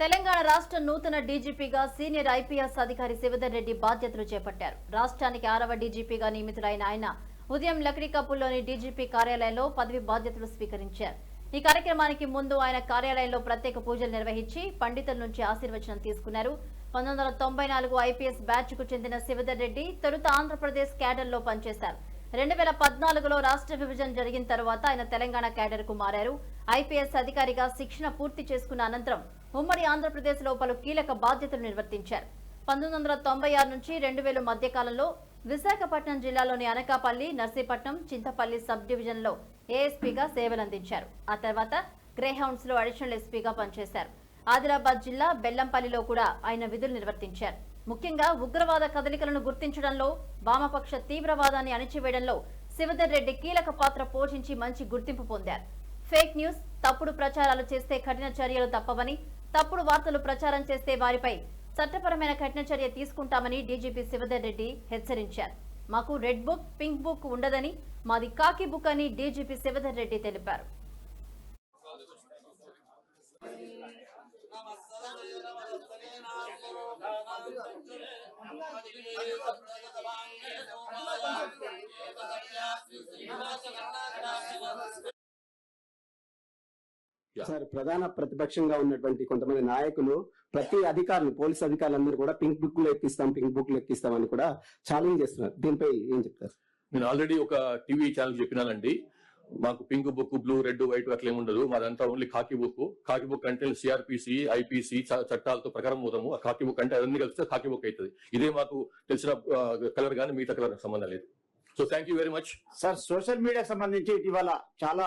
తెలంగాణ రాష్ట్ర నూతన డీజీపీగా senior IPS అధికారి శివధర్ రెడ్డి బాధ్యతలు చేపట్టారు. రాష్ట్రానికి ఆరవ డీజీపీగా నియమితులైన ఆయన ఉదయం లక్డీకప్పుల్లోని డీజీపీ కార్యాలయంలో పదవి బాధ్యతలు స్వీకరించారు. ఈ కార్యక్రమానికి ముందు ఆయన కార్యాలయంలో ప్రత్యేక పూజలు నిర్వహించి పండితుల నుంచి ఆశీర్వచనం తీసుకున్నారు. పంతొమ్మిది వందల తొంభై నాలుగు ఐపీఎస్ బ్యాచ్కు చెందిన శివధర్ రెడ్డి తొలుత ఆంధ్రప్రదేశ్ క్యాడర్లో పనిచేశారు. రెండు వేల పద్నాలుగులో రాష్ట్ర విభజన జరిగిన తర్వాత ఆయన తెలంగాణ క్యాడర్కు మారారు. ఐపీఎస్ అధికారిగా శిక్షణ పూర్తి చేసుకున్న అనంతరం ఉమ్మడి ఆంధ్రప్రదేశ్లో పలు కీలక బాధ్యతలు నిర్వర్తించారు. పంతొమ్మిది వందల తొంభై ఆరు నుంచి రెండు వేల మధ్యకాలంలో విశాఖపట్నం జిల్లాలోని అనకాపల్లి నర్సీపట్నం చింతపల్లి సబ్ డివిజన్లో ఏఎస్పీగా సేవలందించారు. ఆ తర్వాత గ్రేహౌండ్స్లో అడిషనల్ ఎస్పీగా పనిచేశారు. ఆదిలాబాద్ జిల్లా బెల్లంపల్లిలో కూడా ఆయన విధులు నిర్వర్తించారు. ముఖ్యంగా ఉగ్రవాద కదలికలను గుర్తించడంలో వామపక్ష తీవ్రవాదాన్ని అణిచివేయడంలో శివధర్ రెడ్డి కీలక పాత్ర పోషించి మంచి గుర్తింపు పొందారు. ఫేక్ న్యూస్ తప్పుడు ప్రచారాలు చేస్తే కఠిన చర్యలు తప్పవని తప్పుడు వార్తలు ప్రచారం చేస్తే వారిపై చట్టపరమైన కఠిన చర్య తీసుకుంటామని డీజీపీ శివధర్ రెడ్డి హెచ్చరించారు. మాకు రెడ్ బుక్ పింక్ బుక్ ఉండదని మాది కాకి బుక్ అని డీజీపీ శివధర్ రెడ్డి తెలిపారు. సార్ ప్రధాన ప్రతిపక్షంగా ఉన్నటువంటి కొంతమంది నాయకులు ప్రతి అధికారులు పోలీస్ అధికారులందరూ కూడా పింక్ బుక్లో ఎక్కిస్తాం పింక్ బుక్లో ఎక్కిస్తాం అని కూడా ఛాలెంజ్ చేస్తున్నారు. దీనిపై ఏం చెప్తారు? నేను ఆల్రెడీ ఒక టీవీ ఛానల్ చెప్పినానండి. మాకు pink book blue red white అట్లా ఏమి ఉండదు. మాదంతా only khaki book khaki book అంటే సిఆర్పిసి ఐపీసీ చట్టాలతో ప్రకారం పోతాము. ఆ కాకి బుక్ అంటే అన్ని కలిస్తే కాకి బుక్ అవుతుంది ఇదే మాకు తెలిసిన కలర్ కానీ మిగతా కలర్ సంబంధం లేదు. So thank you very much sir social మీడియాకి సంబంధించి ఇటీవల చాలా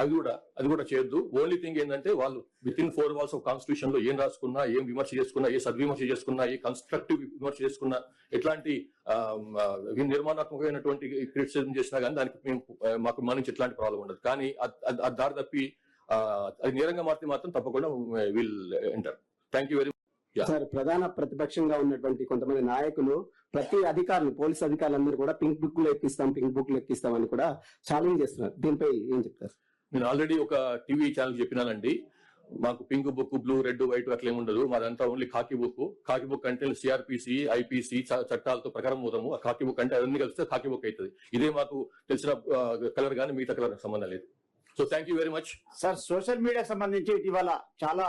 అది కూడా అది కూడా చేయొద్దు. ఓన్లీ థింగ్ ఏంటంటే వాళ్ళు with in four walls of కాన్స్టిట్యూషన్లో ఏం రాసుకున్నా ఏం విమర్శ చేసుకున్నా ఏ సద్విమర్శ చేసుకున్నా ఏ కన్స్ట్రక్టివ్ విమర్శ చేసుకున్నా ఎట్లాంటి నిర్మాణాత్మకమైనటువంటి క్రిటిసిజం చేసినా కానీ దానికి మేము మాకు మన నుంచి ఎట్లాంటి ప్రాబ్లం ఉండదు. కానీ అది దారి తప్పి అది నేరంగా మారితే మాత్రం తప్పకుండా will enter thank you very sir ప్రధాన ప్రతిపక్షంగా ఉన్నటువంటి కొంతమంది నాయకులు ప్రతి అధికారులు పోలీస్ అధికారులందరూ కూడా పింక్ బుక్లో ఎక్కిస్తాం పింక్ బుక్లో ఎక్కిస్తాం అని కూడా ఛాలెంజ్ చేస్తున్నారు. దీనిపై ఏం చెప్తారు? నేను ఆల్రెడీ ఒక టీవీ ఛానల్ చెప్పినానండి. మాకు pink book blue red white అట్లా ఉండదు. మాదంతా only khaki book khaki book అంటే సిఆర్పిసి ఐపీసీ చట్టాలతో ప్రకారం పోతాము. ఆ కాకి బుక్ అంటే అవన్నీ కలిస్తే కాకి బుక్ అవుతుంది ఇదే మాకు తెలిసిన కలర్ కానీ మిగతా కలర్ సంబంధం లేదు. So thank you very much sir social media సంబంధించి ఇటీవల చాలా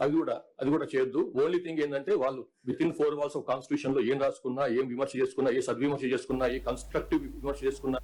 అది కూడా అది కూడా చేయొద్దు. ఓన్లీ థింగ్ ఏంటంటే వాళ్ళు with in four walls of కాన్స్టిట్యూషన్లో ఏం రాసుకున్నా ఏం విమర్శ చేసుకున్నా ఏ సద్విమర్శ చేసుకున్నా ఏ కన్స్ట్రక్టివ్ విమర్శ చేసుకున్నా